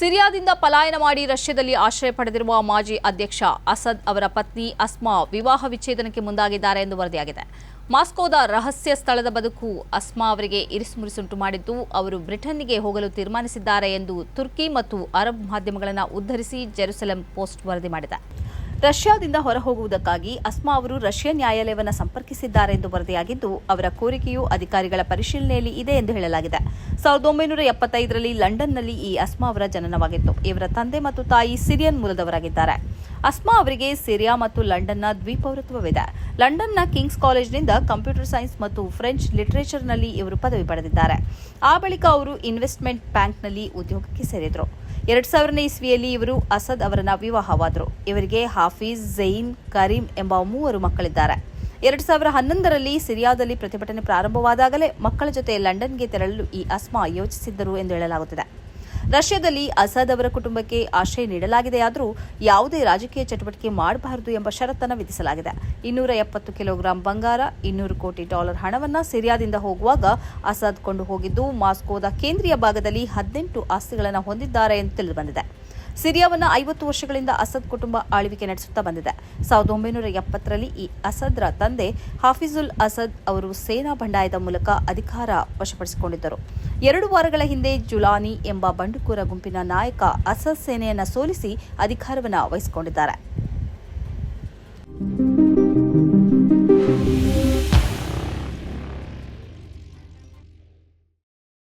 ಸಿರಿಯಾದಿಂದ ಪಲಾಯನ ಮಾಡಿ ರಷ್ಯಾದಲ್ಲಿ ಆಶ್ರಯ ಪಡೆದಿರುವ ಮಾಜಿ ಅಧ್ಯಕ್ಷ ಅಸದ್ ಅವರ ಪತ್ನಿ ಅಸ್ಮಾ ವಿವಾಹ ವಿಚ್ಛೇದನಕ್ಕೆ ಮುಂದಾಗಿದ್ದಾರೆ ಎಂದು ವರದಿಯಾಗಿದೆ. ಮಾಸ್ಕೋದ ರಹಸ್ಯ ಸ್ಥಳದ ಬದುಕು ಅಸ್ಮಾ ಅವರಿಗೆ ಇರಿಸುಮುರಿಸುಂಟು ಮಾಡಿದ್ದು, ಅವರು ಬ್ರಿಟನ್ನಿಗೆ ಹೋಗಲು ತೀರ್ಮಾನಿಸಿದ್ದಾರೆ ಎಂದು ತುರ್ಕಿ ಮತ್ತು ಅರಬ್ ಮಾಧ್ಯಮಗಳನ್ನು ಉದ್ಧರಿಸಿ ಜೆರುಸಲೆಂ ಪೋಸ್ಟ್ ವರದಿ ಮಾಡಿದೆ. ರಷ್ಯಾದಿಂದ ಹೊರಹೋಗುವುದಕ್ಕಾಗಿ ಅಸ್ಮಾ ಅವರು ರಷ್ಯಾ ನ್ಯಾಯಾಲಯವನ್ನು ಸಂಪರ್ಕಿಸಿದ್ದಾರೆ ಎಂದು ವರದಿಯಾಗಿದ್ದು, ಅವರ ಕೋರಿಕೆಯು ಅಧಿಕಾರಿಗಳ ಪರಿಶೀಲನೆಯಲ್ಲಿ ಇದೆ ಎಂದು ಹೇಳಲಾಗಿದೆ. ಸಾವಿರದ ಒಂಬೈನೂರ ಎಪ್ಪತ್ತೈದರಲ್ಲಿ ಲಂಡನ್ನಲ್ಲಿ ಈ ಅಸ್ಮಾ ಅವರ ಜನನವಾಗಿತ್ತು. ಇವರ ತಂದೆ ಮತ್ತು ತಾಯಿ ಸಿರಿಯನ್ ಮೂಲದವರಾಗಿದ್ದಾರೆ. ಅಸ್ಮಾ ಅವರಿಗೆ ಸಿರಿಯಾ ಮತ್ತು ಲಂಡನ್ನ ದ್ವಿಪೌರತ್ವವಿದೆ. ಲಂಡನ್ನ ಕಿಂಗ್ಸ್ ಕಾಲೇಜ್ನಿಂದ ಕಂಪ್ಯೂಟರ್ ಸೈನ್ಸ್ ಮತ್ತು ಫ್ರೆಂಚ್ ಲಿಟರೇಚರ್ನಲ್ಲಿ ಇವರು ಪದವಿ ಪಡೆದಿದ್ದಾರೆ. ಆ ಬಳಿಕ ಅವರು ಇನ್ವೆಸ್ಟ್ಮೆಂಟ್ ಬ್ಯಾಂಕ್ನಲ್ಲಿ ಉದ್ಯೋಗಕ್ಕೆ ಸೇರಿದರು. ಎರಡ್ ಸಾವಿರನೇ ಇಸ್ವಿಯಲ್ಲಿ ಇವರು ಅಸದ್ ಅವರನ್ನ ವಿವಾಹವಾದರು. ಇವರಿಗೆ ಹಾಫೀಜ್, ಜೈನ್, ಕರೀಂ ಎಂಬ ಮೂವರು ಮಕ್ಕಳಿದ್ದಾರೆ. ಎರಡು ಸಾವಿರ ಹನ್ನೊಂದರಲ್ಲಿ ಸಿರಿಯಾದಲ್ಲಿ ಪ್ರತಿಭಟನೆ ಪ್ರಾರಂಭವಾದಾಗಲೇ ಮಕ್ಕಳ ಜೊತೆ ಲಂಡನ್ಗೆ ತೆರಳಲು ಈ ಅಸ್ಮಾ ಯೋಚಿಸಿದ್ದರು ಎಂದು ಹೇಳಲಾಗುತ್ತಿದೆ. ರಷ್ಯಾದಲ್ಲಿ ಅಸಾದ್ ಅವರ ಕುಟುಂಬಕ್ಕೆ ಆಶ್ರಯ ನೀಡಲಾಗಿದೆಯಾದರೂ ಯಾವುದೇ ರಾಜಕೀಯ ಚಟುವಟಿಕೆ ಮಾಡಬಾರದು ಎಂಬ ಷರತ್ತನ್ನು ವಿಧಿಸಲಾಗಿದೆ. ಇನ್ನೂರ ಎಪ್ಪತ್ತು ಕಿಲೋಗ್ರಾಂ ಬಂಗಾರ, ಇನ್ನೂರು ಕೋಟಿ ಡಾಲರ್ ಹಣವನ್ನ ಸಿರಿಯಾದಿಂದ ಹೋಗುವಾಗ ಅಸಾದ್ ಕೊಂಡು ಹೋಗಿದ್ದು ಮಾಸ್ಕೋದ ಕೇಂದ್ರೀಯ ಭಾಗದಲ್ಲಿ ಹದಿನೆಂಟು ಆಸ್ತಿಗಳನ್ನು ಹೊಂದಿದ್ದಾರೆ ಎಂದು ತಿಳಿದುಬಂದಿದೆ. ಸಿರಿಯಾವನ್ನ ಐವತ್ತು ವರ್ಷಗಳಿಂದ ಅಸದ್ ಕುಟುಂಬ ಆಳ್ವಿಕೆ ನಡೆಸುತ್ತಾ ಬಂದಿದೆ. ಸಾವಿರದ ಒಂಬೈನೂರ ಎಪ್ಪತ್ತರಲ್ಲಿ ಈ ಅಸದ್ರ ತಂದೆ ಹಾಫಿಜುಲ್ ಅಸದ್ ಅವರು ಸೇನಾ ಬಂಡಾಯದ ಮೂಲಕ ಅಧಿಕಾರ ವಶಪಡಿಸಿಕೊಂಡಿದ್ದರು. ಎರಡು ವಾರಗಳ ಹಿಂದೆ ಜುಲಾನಿ ಎಂಬ ಬಂಡುಕೋರ ಗುಂಪಿನ ನಾಯಕ ಅಸದ್ ಸೇನೆಯನ್ನು ಸೋಲಿಸಿ ಅಧಿಕಾರವನ್ನು ವಹಿಸಿಕೊಂಡಿದ್ದಾರೆ.